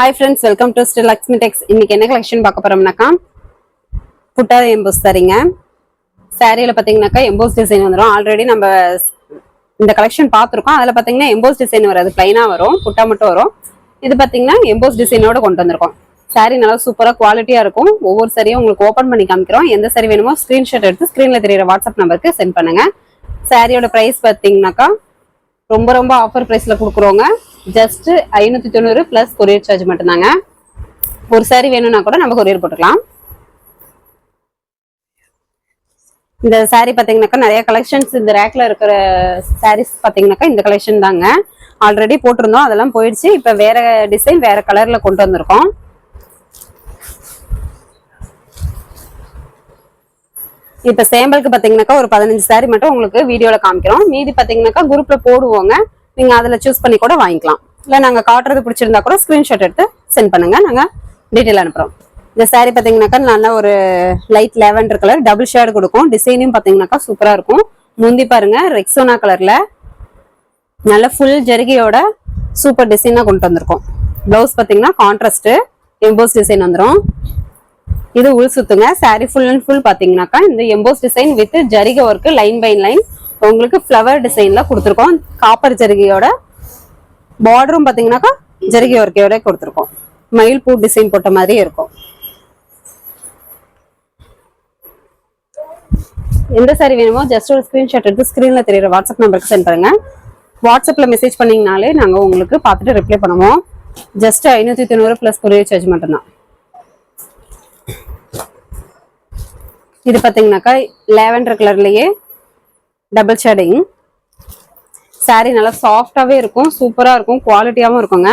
Hi friends welcome to Sri Lakshmi tex இன்னைக்கு என்ன collection பார்க்க போறோம்னாக்கா? புட்டாத எம்போஸ் தரீங்க. சாரியில் பார்த்தீங்கன்னாக்கா எம்போஸ் டிசைன் வந்துடும் ஆல்ரெடி நம்ம இந்த கலெக்ஷன் பார்த்துருக்கோம். அதில் பார்த்தீங்கன்னா எம்போஸ் டிசைன் வராது. ப்ளைனாக வரும். புட்டா மட்டும் வரும். இது பார்த்தீங்கன்னா எம்போஸ் டிசைனோட கொண்டு வந்திருக்கோம். சாரி நல்லா சூப்பராக குவாலிட்டியாக இருக்கும். ஒவ்வொரு சரியும் உங்களுக்கு ஓப்பன் பண்ணி காமிக்கிறோம். எந்த சாரி வேணுமோ ஸ்க்ரீன்ஷாட் எடுத்து ஸ்க்ரீனில் தெரியுற வாட்ஸ்அப் நம்பருக்கு சென்ட் பண்ணுங்க. சாரியோட ப்ரைஸ் பார்த்தீங்கன்னாக்கா ரொம்ப ரொம்ப ஆஃபர் ப்ரைஸில் கொடுக்குறோங்க ஜஸ்ட் ஐநூத்தி தொண்ணூறு ப்ளஸ் கொரியர் சார்ஜ் மட்டும்தாங்க. ஒரு சாரி வேணும்னா கூட நம்ம கொரியர் போட்டுக்கலாம். இந்த சாரி பார்த்தீங்கன்னாக்கா நிறைய கலெக்ஷன்ஸ் இந்த ரேக்ல இருக்கிற சாரீஸ் பார்த்தீங்கன்னாக்கா இந்த கலெக்ஷன் தாங்க. ஆல்ரெடி போட்டிருந்தோம் அதெல்லாம் போயிடுச்சு. இப்ப வேற டிசைன் வேற கலர்ல கொண்டு வந்திருக்கோம். இப்ப சேம்பலுக்கு பாத்தீங்கன்னாக்கா ஒரு பதினஞ்சு சாரி மட்டும் உங்களுக்கு வீடியோல காமிக்கிறோம். மீதி பாத்தீங்கன்னாக்கா குரூப்ல போடுவோங்க. நீங்க அதுல சூஸ் பண்ணி கூட வாங்கிக்கலாம். இல்லை நாங்கள் காட்டுறது பிடிச்சிருந்தா கூட ஸ்க்ரீன்ஷாட் எடுத்து சென்ட் பண்ணுங்க. நாங்கள் டீட்டெயில் அனுப்புகிறோம் இந்த சாரீ பார்த்தீங்கன்னாக்கா நல்ல ஒரு light lavender colour double shade கொடுக்கும். டிசைனும் பார்த்தீங்கனாக்கா சூப்பராக இருக்கும். முந்தி பாருங்க ரெக்ஸோனா கலரில் நல்ல ஃபுல் ஜரிகையோட சூப்பர் டிசைனாக கொண்டு வந்திருக்கோம். ப்ளவுஸ் பார்த்தீங்கன்னா கான்ட்ராஸ்ட்டு எம்போஸ் டிசைன் வந்துடும் இது உள் சுத்துங்க. சாரீ ஃபுல் அண்ட் ஃபுல் பார்த்தீங்கன்னாக்கா இந்த எம்போஸ் டிசைன் வித் ஜரிகை ஒர்க்கு லைன் பை லைன் உங்களுக்கு ஃப்ளவர் டிசைன்ல கொடுத்துருக்கோம். காப்பர் ஜருகியோட பார்டரும் பாத்தீங்கன்னாக்கா ஜருகி ஒர்க்கையோட கொடுத்துருக்கோம். மயில் பூ டிசைன் போட்ட மாதிரியே இருக்கும். எந்த சாரி வேணுமோ ஜஸ்ட் ஒரு ஸ்கிரீன்ஷாட் எடுத்து ஸ்க்ரீன்ல தெரியுற வாட்ஸ்அப் நம்பருக்கு சென்ட் பண்ணுங்க. வாட்ஸ்அப்ல மெசேஜ் பண்ணீங்கனாலே நாங்க உங்களுக்கு பார்த்துட்டு ரிப்ளை பண்ணுவோம். ஜஸ்ட் ஐநூத்தி தொண்ணூறு பிளஸ் கொரியர் சார்ஜ் மட்டும்தான். இது பாத்தீங்கன்னாக்கா லேவண்டர் கலர்லயே டபுள் ஷேடிங் saree நல்லா சாஃப்டாகவே இருக்கும் சூப்பராக இருக்கும் குவாலிட்டியாகவும் இருக்குங்க.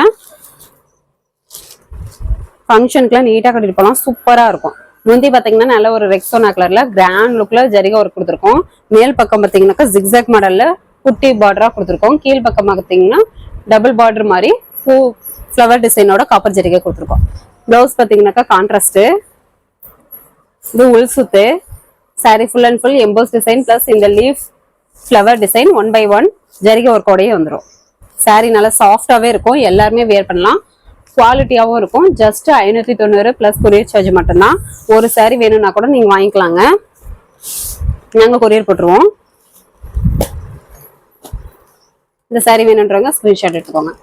ஃபங்க்ஷனுக்குலாம் நீட்டாக கட்டிட்டு போகலாம் சூப்பராக இருக்கும். முந்தி பார்த்தீங்கன்னா நல்ல ஒரு ரெக்ஸோனா கலரில் கிராண்ட் லுக்கில் ஜரிகா ஒர்க் கொடுத்துருக்கோம். மேல் பக்கம் பார்த்தீங்கன்னாக்கா ஜிக்ஸாக் மாடலில் குட்டி பார்டராக கொடுத்துருக்கோம். கீழ் பக்கம் பார்த்தீங்கன்னா டபுள் பார்டர் மாதிரி பூ ஃப்ளவர் டிசைனோட காப்பர் ஜரிகை கொடுத்துருக்கோம். ப்ளவுஸ் பார்த்தீங்கன்னாக்கா கான்ட்ராஸ்ட்டு இது உள் சுத்து sari full and full emboss design plus இந்த leaf flower design one by one ஜரிகை ஒர்க்கோடயே வந்துடும் சாரீ நல்லா சாஃப்டாகவே இருக்கும். எல்லாருமே வேர் பண்ணலாம். குவாலிட்டியாகவும் இருக்கும். ஜஸ்ட் ஐநூற்றி தொண்ணூறு ப்ளஸ் கொரியர் சார்ஜ் மட்டும்தான். ஒரு சாரீ வேணும்னா கூட நீங்கள் வாங்கிக்கலாங்க. நாங்கள் கொரியர் போட்டுருவோம். இந்த சாரீ வேணுன்றவங்க ஸ்க்ரீன்ஷாட் எடுத்துக்கோங்க.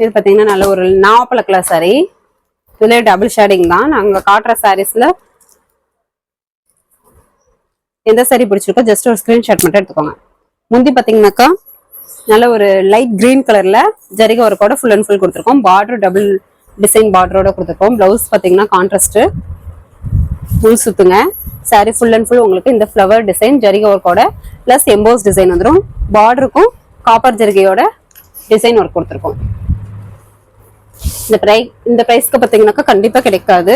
இது பார்த்தீங்கன்னா நல்ல ஒரு நாவப்பழ கலர் சாரி இதுல டபுள் ஷேடிங் தான். நாங்கள் காட்டுற சாரீஸில் எந்த சாரி பிடிச்சிருக்கோ ஜஸ்ட் ஒரு ஸ்கிரீன்ஷாட் மட்டும் எடுத்துக்கோங்க. முந்தி பார்த்தீங்கன்னாக்கா நல்ல ஒரு லைட் கிரீன் கலரில் ஜரிகை ஒர்க்கோட ஃபுல் அண்ட் ஃபுல் கொடுத்துருக்கோம். பார்டர் டபுள் டிசைன் பார்டரோட கொடுத்துருக்கோம். ப்ளவுஸ் பார்த்தீங்கன்னா கான்ட்ராஸ்ட் ஃபுல் சுத்துங்க. சாரி ஃபுல் அண்ட் ஃபுல் உங்களுக்கு இந்த ஃப்ளவர் டிசைன் ஜரிக ஒர்க்கோட ப்ளஸ் எம்போஸ் டிசைன் வந்துடும் பார்டருக்கும் காப்பர் ஜரிகையோட டிசைன் ஒர்க் கொடுத்துருக்கோம். இந்த ப்ரை இந்த ப்ரைஸ்க்கு பார்த்தீங்கன்னாக்கா கண்டிப்பாக கிடைக்காது.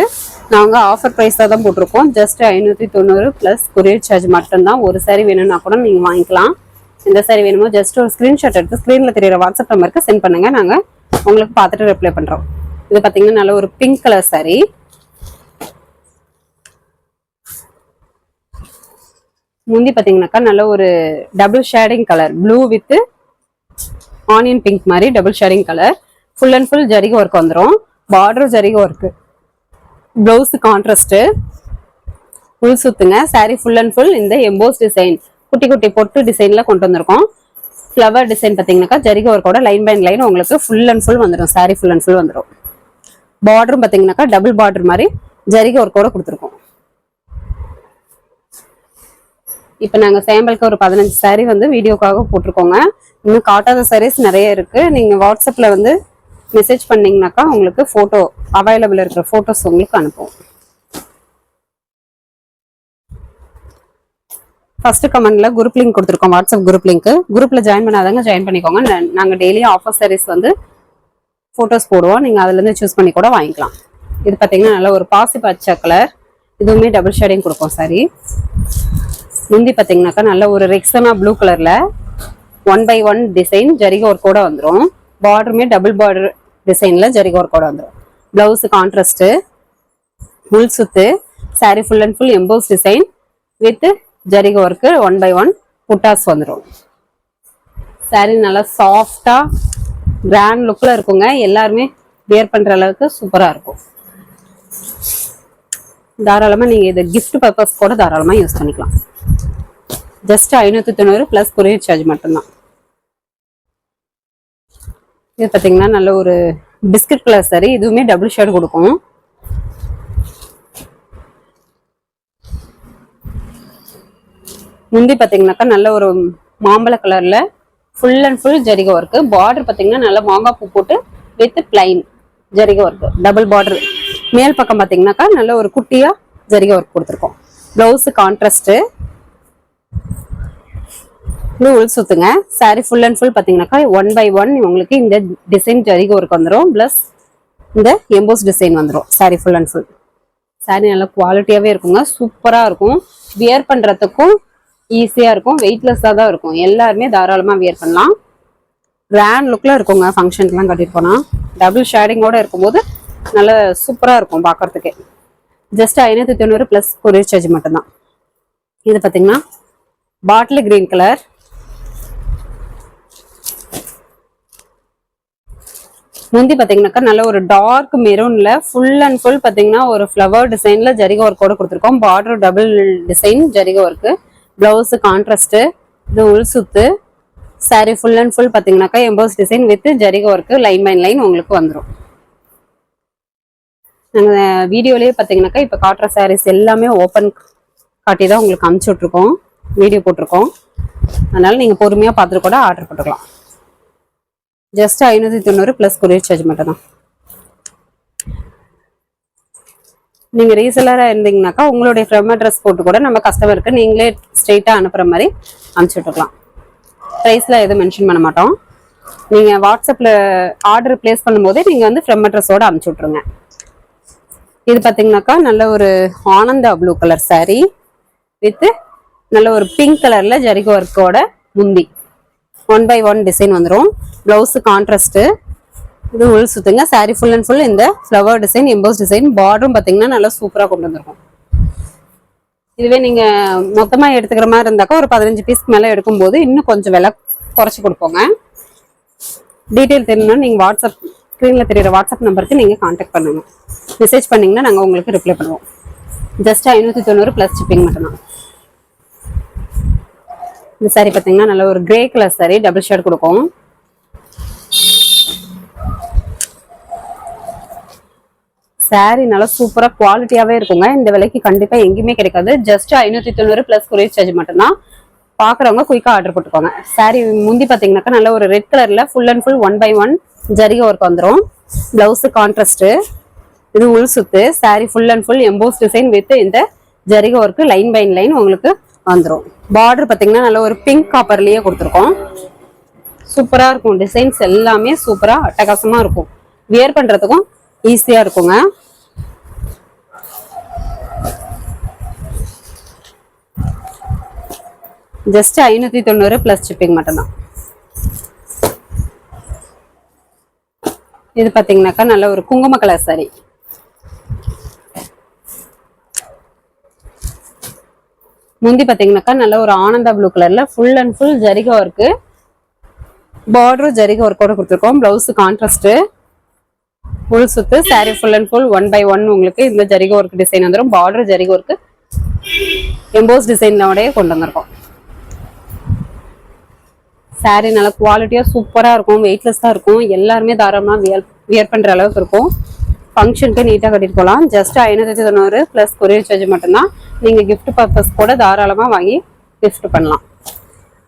நாங்கள் ஆஃபர் ப்ரைஸாக தான் போட்டிருக்கோம். ஜஸ்ட் ஐநூற்றி தொண்ணூறு ப்ளஸ் கொரியர் சார்ஜ் மட்டும்தான். ஒரு சாரி வேணும்னா கூட நீங்கள் வாங்கிக்கலாம். இந்த சாரி வேணுமோ ஜஸ்ட் ஒரு ஸ்க்ரீன்ஷாட் எடுத்து ஸ்க்ரீனில் தெரியுற வாட்ஸ்அப் நம்பருக்கு சென்ட் பண்ணுங்கள் நாங்கள் உங்களுக்கு பார்த்துட்டு ரிப்ளை பண்ணுறோம் இது பார்த்தீங்கன்னா நல்ல ஒரு பிங்க் கலர் சாரி முந்தி பார்த்தீங்கன்னாக்கா நல்ல ஒரு double shading colour blue with onion pink மாதிரி double shading colour full and full ஜரிகை work வந்துடும் பார்டர் ஜரிகை ஒர்க்கு ப்ளவுஸ் கான்ட்ராஸ்ட்டு. ஃபுல் சுத்துங்க. saree ஃபுல் அண்ட் ஃபுல் இந்த எம்போஸ் டிசைன் குட்டி குட்டி பொட்டு டிசைனில் கொண்டு வந்திருக்கோம். ஃப்ளவர் டிசைன் பார்த்தீங்கன்னாக்கா ஜரிக ஒர்க்கோட லைன் பை லைன் உங்களுக்கு ஃபுல் அண்ட் ஃபுல் வந்துடும் saree ஃபுல் அண்ட் ஃபுல் வந்துடும் பார்டரும் பார்த்தீங்கன்னாக்கா டபுள் பார்டர் மாதிரி ஜரிகை ஒர்க்கோட கொடுத்துருக்கோம். இப்போ நாங்கள் சேம்பிளுக்கு ஒரு பதினஞ்சு saree வந்து வீடியோக்காக போட்டிருக்கோங்க. இன்னும் காட்டாத சாரீஸ் நிறைய இருக்குது நீங்கள் வாட்ஸ்அப்பில் வந்து மெசேஜ் பண்ணிங்கனாக்கா உங்களுக்கு ஃபோட்டோ அவைலபிள் இருக்கிற ஃபோட்டோஸ் உங்களுக்கு அனுப்புவோம். ஃபர்ஸ்ட் கமெண்ட்ல குரூப் லிங்க் கொடுத்துருக்கோம் வாட்ஸ்அப் குரூப் லிங்க் குரூப்ல ஜாயின் பண்ணாதவங்க ஜாயின் பண்ணிக்கோங்க. நா- நாங்க டெய்லியும் ஆஃபர் சர்வீஸ் வந்து ஃபோட்டோஸ் போடுவோம். நீங்க அதுல இருந்து சூஸ் பண்ணி கூட வாங்கிக்கலாம். இது பாத்தீங்கன்னா நல்ல ஒரு பாசி பச்சை கலர் இதுவுமே டபுள் ஷேடிங் கொடுப்போம் சாரி முந்தி பாத்தீங்கன்னாக்கா நல்ல ஒரு ரெக்ஸனா ப்ளூ கலர்ல ஒன் பை ஒன் டிசைன் ஜரிகி ஒரு கூட வந்துடும் பார்டருமே டபுள் பார்டர் டிசைன்ல ஜரிகை ஒர்க்கோட வந்துடும் பிளவுஸ் கான்ட்ராஸ்ட் முள் சுத்து sari full and full emboss design with ஜரிக work one by one புட்டாஸ் வந்துடும் சாரி நல்லா சாஃப்டா கிராண்ட் லுக்ல இருக்குங்க. எல்லாருமே வியர் பண்ற அளவுக்கு சூப்பரா இருக்கும். தாராளமா நீங்க இதை கிஃப்ட் பர்பஸ் கூட தாராளமா யூஸ் பண்ணிக்கலாம். ஜஸ்ட் ஐநூத்தி தொண்ணூறு பிளஸ் கொரியர் சார்ஜ் மட்டும்தான். இது பார்த்தீங்கன்னா நல்ல ஒரு பிஸ்கட் கலர் சரி இதுவுமே டபுள் ஷேட் கொடுக்கும். முந்தி பார்த்தீங்கன்னாக்கா நல்ல ஒரு மாம்பழ கலர்ல ஃபுல் அண்ட் ஃபுல் ஜரிகை ஒர்க்கு பார்டர் பார்த்தீங்கன்னா நல்ல மாங்காய் பூ போட்டு வித் பிளைன் ஜரிகை ஒர்க்கு டபுள் பார்டர் மேல் பக்கம் பார்த்தீங்கன்னாக்கா நல்ல ஒரு குட்டியா ஜரிகை ஒர்க் கொடுத்துருக்கோம். ப்ளவுஸு கான்ட்ராஸ்ட்டு ப்ளூ உள் சுத்துங்க. சாரி ஃபுல் அண்ட் ஃபுல் பார்த்தீங்கன்னாக்கா ஒன் பை ஒன் உங்களுக்கு இந்த டிசைன் ஜரிகை ஒர்க் வந்துடும் ப்ளஸ் இந்த எம்போஸ் டிசைன் வந்துடும் sari full and full sari நல்லா குவாலிட்டியாகவே இருக்குங்க. சூப்பராக இருக்கும். வியர் பண்ணுறதுக்கும் ஈஸியாக இருக்கும். வெயிட்லெஸ்ஸாக தான் இருக்கும். எல்லாருமே தாராளமாக வியர் பண்ணலாம். கிராண்ட் லுக்கில் இருக்குங்க. ஃபங்க்ஷனுக்குலாம் கட்டிட்டு போனால் டபுள் ஷேடிங்கோடு இருக்கும்போது நல்ல சூப்பராக இருக்கும் பார்க்குறதுக்கே ஜஸ்ட் ஐநூற்றி தொண்ணூறு ப்ளஸ் கொரியர் சார்ஜ் மட்டும்தான். இது பார்த்தீங்கன்னா பாட்டில் க்ரீன் கலர் முந்தி பாத்தீங்கன்னாக்கா நல்ல ஒரு டார்க் மெரூன்ல ஃபுல் அண்ட் ஃபுல் பாத்தீங்கன்னா ஒரு ஃப்ளவர் டிசைன்ல ஜரிக ஒர்க்கோட கொடுத்துருக்கோம். பார்டர் டபுள் டிசைன் ஜரிக ஒர்க்கு பிளவுஸ் கான்ட்ராஸ்ட் இது உள் சுத்து சாரி ஃபுல் அண்ட் ஃபுல் பாத்தீங்கன்னாக்கா எம்போஸ் டிசைன் வித் ஜரிக ஒர்க்கு லைன் பை லைன் உங்களுக்கு வந்துடும் நாங்கள் வீடியோலேயே பார்த்தீங்கன்னாக்கா இப்போ காட்டுற சாரீஸ் எல்லாமே ஓப்பன் காட்டி தான் உங்களுக்கு அமுச்சு விட்ருக்கோம் வீடியோ போட்டிருக்கோம். அதனால நீங்கள் பொறுமையாக பார்த்துட்டு கூட ஆர்டர் போட்டுக்கலாம். ஜஸ்ட் ஐநூற்றி தொண்ணூறு ப்ளஸ் கொரியர் சார்ஜ் மட்டும் தான் நீங்க இருந்தீங்கனாக்கா உங்களுடைய ஃப்ரம் அட்ரஸ் போட்டு கூட நம்ம கஸ்டமருக்கு நீங்களே ஸ்ட்ரெயிட்டாக அனுப்புகிற மாதிரி அனுப்பிச்சு விட்டுக்கலாம். ப்ரைஸ்ல எதுவும் மென்ஷன் பண்ண மாட்டோம். நீங்கள் வாட்ஸ்அப்பில் ஆர்டர் பிளேஸ் பண்ணும்போதே நீங்கள் வந்து ஃப்ரம் அட்ரஸோடு அனுப்பிச்சி விட்ருங்க இது பார்த்தீங்கன்னாக்கா நல்ல ஒரு Ananda blue colour sari with நல்ல ஒரு பிங்க் கலரில் ஜரிகை ஒர்க்கோட முந்தி. ஒன் பை ஒன் டிசைன் வந்துடும் பிளவுஸ் கான்ட்ராஸ்ட்டு இது உள் சுத்துங்க. சாரீ ஃபுல் அண்ட் ஃபுல் இந்த ஃப்ளவர் டிசைன் எம்போஸ் டிசைன் பார்டரும் பார்த்தீங்கன்னா நல்லா சூப்பராக கொண்டு வந்திருக்கும். இதுவே நீங்கள் மொத்தமாக எடுத்துக்கிற மாதிரி இருந்தாக்கா ஒரு பதினஞ்சு பீஸ்க்கு மேலே எடுக்கும்போது இன்னும் கொஞ்சம் விலை குறைச்சி கொடுப்போங்க. டீட்டெயில் தெரியணும்னா நீங்கள் வாட்ஸ்அப் ஸ்க்ரீனில் தெரியுற வாட்ஸ்அப் நம்பருக்கு நீங்கள் காண்டாக்ட் பண்ணுங்கள் மெசேஜ் பண்ணிங்கன்னா நாங்கள் உங்களுக்கு ரிப்ளை பண்ணுவோம். ஜஸ்ட் ஐநூற்றி தொண்ணூறு ப்ளஸ் ஷிப்பிங் மட்டும்தான். இந்த சாரி பார்த்தீங்கன்னா நல்ல ஒரு grey colour sari double shade கொடுக்கும். Saree நல்லா சூப்பரா குவாலிட்டியாவே இருக்குங்க. இந்த விலைக்கு கண்டிப்பா எங்கேயுமே கிடைக்காது. ஜஸ்ட் ஐநூத்தி தொண்ணூறு பிளஸ் கொரியர் சார்ஜ் மட்டும்தான். பாக்குறவங்க குயிக்கா ஆர்டர் போட்டுக்கோங்க. Saree முந்தி பார்த்தீங்கன்னாக்கா நல்ல ஒரு ரெட் கலர்ல full and full one by one ஜரிகை work வந்துடும் பிளவுஸ் கான்ட்ராஸ்ட் இது உள் சுத்து saree full and full emboss design with இந்த ஜரிகை ஒர்க்கு லைன் பை லைன் உங்களுக்கு வந்துடும் பார்டர் பாத்தீங்கன்னா நல்ல ஒரு பிங்க் காப்பர்லயே கொடுத்துருக்கோம். சூப்பரா இருக்கும். டிசைன்ஸ் எல்லாமே சூப்பரா அட்டகாசமா இருக்கும். வியர் பண்றதுக்கும் ஈஸியா இருக்குங்க. ஜஸ்ட் ஐநூத்தி தொண்ணூறு ப்ளஸ் ஷிப்பிங் மட்டும்தான். இது பாத்தீங்கன்னாக்கா நல்ல ஒரு குங்கும கலர் சாரி முந்தி பார்த்தீங்கன்னாக்கா நல்ல ஒரு ஆனந்தா ப்ளூ கலர்ல ஃபுல் அண்ட் ஃபுல் ஜரிகா ஒர்க்கு பார்டரும் ஜரிகை ஒர்க்கோட கொடுத்துருக்கோம். ப்ளவுஸு கான்ட்ராஸ்ட்டு ஃபுல் சுத்து saree full and full one by one உங்களுக்கு இந்த ஜரிக ஒர்க் டிசைன் வந்துடும் பார்டர் ஜரிக ஒர்க்கு எம்போஸ் டிசைனோடய கொண்டு வந்திருக்கோம். Saree நல்ல குவாலிட்டியா சூப்பரா இருக்கும் வெயிட்லெஸ்ஸா இருக்கும். எல்லாருமே தாராளமா வியர் வியர் பண்ற அளவுக்கு இருக்கும். ஃபங்க்ஷனுக்கு நீட்டாக கட்டிட்டு போகலாம் ஜஸ்ட் ஐநூத்தி தொண்ணூறு பிளஸ் கொரியர் சார்ஜ் மட்டும்தான். நீங்க கிஃப்ட் பர்பஸ் கூட தாராளமா வாங்கி கிஃப்ட் பண்ணலாம்.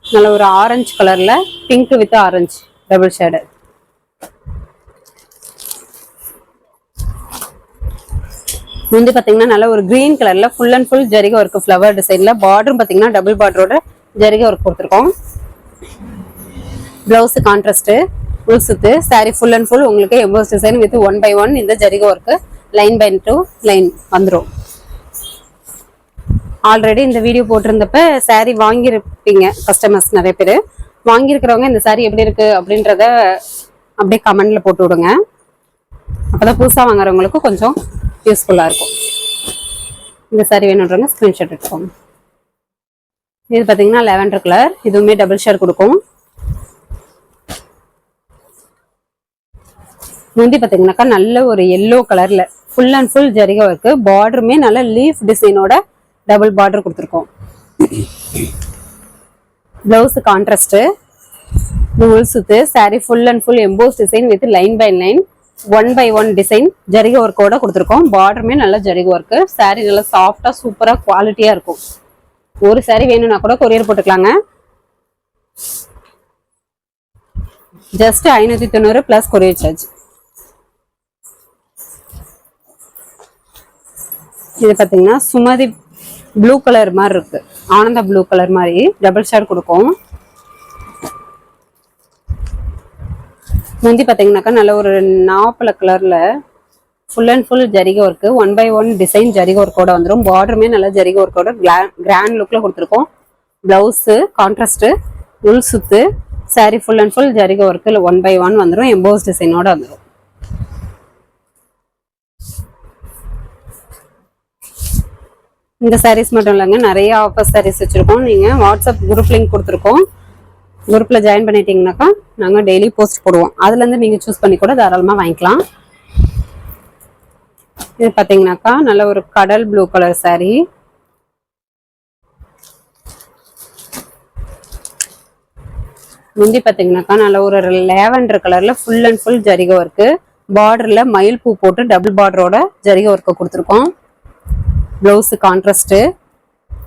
நல்ல ஒரு ஆரஞ்சு கலர்ல pink with orange double shade முந்தி பார்த்தீங்கன்னா நல்ல ஒரு கிரீன் கலர்ல ஃபுல் அண்ட் ஃபுல் ஜரிகை ஒர்க் ஃப்ளவர் டிசைன்ல பார்டரும் பார்த்தீங்கன்னா டபுள் பார்டரோட ஜரிகை ஒர்க் கொடுத்துருக்கோம். பிளவுஸ் கான்ட்ராஸ்ட் ஃபுல் சுத்து சாரி ஃபுல் அண்ட் ஃபுல் உங்களுக்கு emboss design with one by one இந்த ஜரிகை work line by two line வந்துடும் ஆல்ரெடி இந்த வீடியோ போட்டிருந்தப்ப சாரி வாங்கியிருப்பீங்க கஸ்டமர்ஸ் நிறைய பேர். வாங்கியிருக்கிறவங்க இந்த சாரி எப்படி இருக்கு அப்படின்றத அப்படியே கமெண்ட்ல போட்டு விடுங்க. அப்பதான் புதுசா வாங்குறவங்களுக்கு கொஞ்சம் யூஸ்ஃபுல்லா இருக்கும். இந்த சாரி வேணுன்றவங்க ஸ்க்ரீன்ஷாட் எடுத்துக்கோங்க. இது பாத்தீங்கன்னா லெவன்டர் கலர் இதுவுமே டபுள் ஷேர் கொடுக்கும். முந்தி பாத்தீங்கன்னாக்கா நல்ல ஒரு எல்லோ கலர்ல ஃபுல் அண்ட் ஃபுல் ஜரிகை ஒர்க்கு பார்டருமே நல்ல லீஃப் டிசைனோட டபுள் பார்டர் கொடுத்துருக்கோம். ப்ளவுஸு கான்ட்ராஸ்ட்டு நூல் சுத்து sari full and full emboss design with line by line one by one design ஜரிக ஒர்க்கோட கொடுத்துருக்கோம். பார்டருமே நல்ல ஜரிக ஒர்க்கு சாரீ நல்லா சாஃப்டாக சூப்பராக குவாலிட்டியாக இருக்கும். ஒரு சாரீ வேணும்னா கூட கொரியர் போட்டுக்கலாங்க. ஜஸ்ட் ஐநூத்தி தொண்ணூறு ப்ளஸ் கொரியர் சார்ஜ் இது பார்த்தீங்கன்னா சுமதி ப்ளூ கலர் மாதிரி இருக்கு. ஆனந்த ப்ளூ கலர் மாதிரி. டபுள் ஷேட் கொடுக்கும். முந்தி பார்த்தீங்கன்னாக்கா நல்ல ஒரு நாப்பல கலர்ல full and full ஜரிக work one by one design ஜரிக ஒர்க்கோட வந்துடும் பார்டருமே நல்லா ஜரிக ஒர்க்கோட கிராண்ட் லுக்ல கொடுத்துருக்கோம். பிளவுஸு கான்ட்ராஸ்ட் உள் சுத்து சாரி ஃபுல் அண்ட் ஃபுல் ஜரிக ஒர்க்கு ஒன் பை ஒன் வந்துடும் எம்போஸ் டிசைனோட வந்துடும் இந்த சாரீஸ் மட்டும் இல்லைங்க நிறைய ஆஃபர் சாரீஸ் வச்சுருக்கோம். நீங்கள் வாட்ஸ்அப் குரூப் லிங்க் கொடுத்துருக்கோம். குரூப்பில் ஜாயின் பண்ணிட்டீங்கன்னாக்கா நாங்கள் டெய்லி போஸ்ட் போடுவோம். அதுலேருந்து நீங்கள் சூஸ் பண்ணி கூட தாராளமாக வாங்கிக்கலாம். இது பார்த்தீங்கன்னாக்கா நல்ல ஒரு கடல் ப்ளூ கலர் saree. முந்தி பார்த்தீங்கன்னாக்கா நல்ல ஒரு லேவண்டர் கலரில் ஃபுல் அண்ட் ஃபுல் ஜரிகை ஒர்க்கு பார்டரில் மயில் பூ போட்டு டபுள் பார்டரோட ஜரிகை ஒர்க்கை கொடுத்துருக்கோம். ப்ளவுஸு கான்ட்ராஸ்ட்டு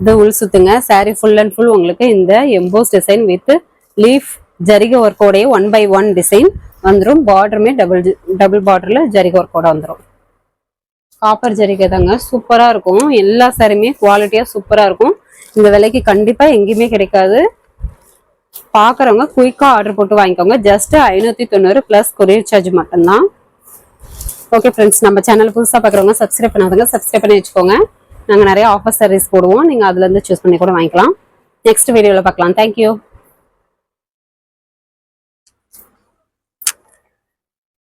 இது உள் சுத்துங்க. saree ஃபுல் அண்ட் ஃபுல் உங்களுக்கு இந்த எம்போஸ் டிசைன் வித் லீஃப் ஜரிக ஒர்க்கோடைய ஒன் பை ஒன் டிசைன் வந்துடும் பார்டருமே டபுள் டபுள் பார்டரில் ஜரிகை ஒர்க்கோட வந்துடும் காப்பர் ஜரிகை தாங்க. சூப்பராக இருக்கும். எல்லா சாரியுமே குவாலிட்டியாக சூப்பராக இருக்கும். இந்த விலைக்கு கண்டிப்பாக எங்கேயுமே கிடைக்காது. பார்க்குறவங்க குயிக்காக ஆர்டர் போட்டு வாங்கிக்கோங்க. ஜஸ்ட் ஐநூற்றி தொண்ணூறு ப்ளஸ் கொரியர் சார்ஜ் மட்டும்தான். ஓகே ஃப்ரெண்ட்ஸ் நம்ம சேனல் புதுசாக பார்க்குறவங்க சப்ஸ்கிரைப் பண்ணாதவங்க சப்ஸ்கிரைப் பண்ணி வச்சுக்கோங்க. நாங்கள் நிறைய ஆஃபர் சர்வீஸ் போடுவோம். நீங்கள் அதுலேருந்து சூஸ் பண்ணி கூட வாங்கிக்கலாம். நெக்ஸ்ட் வீடியோவில் பார்க்கலாம் தேங்க்யூ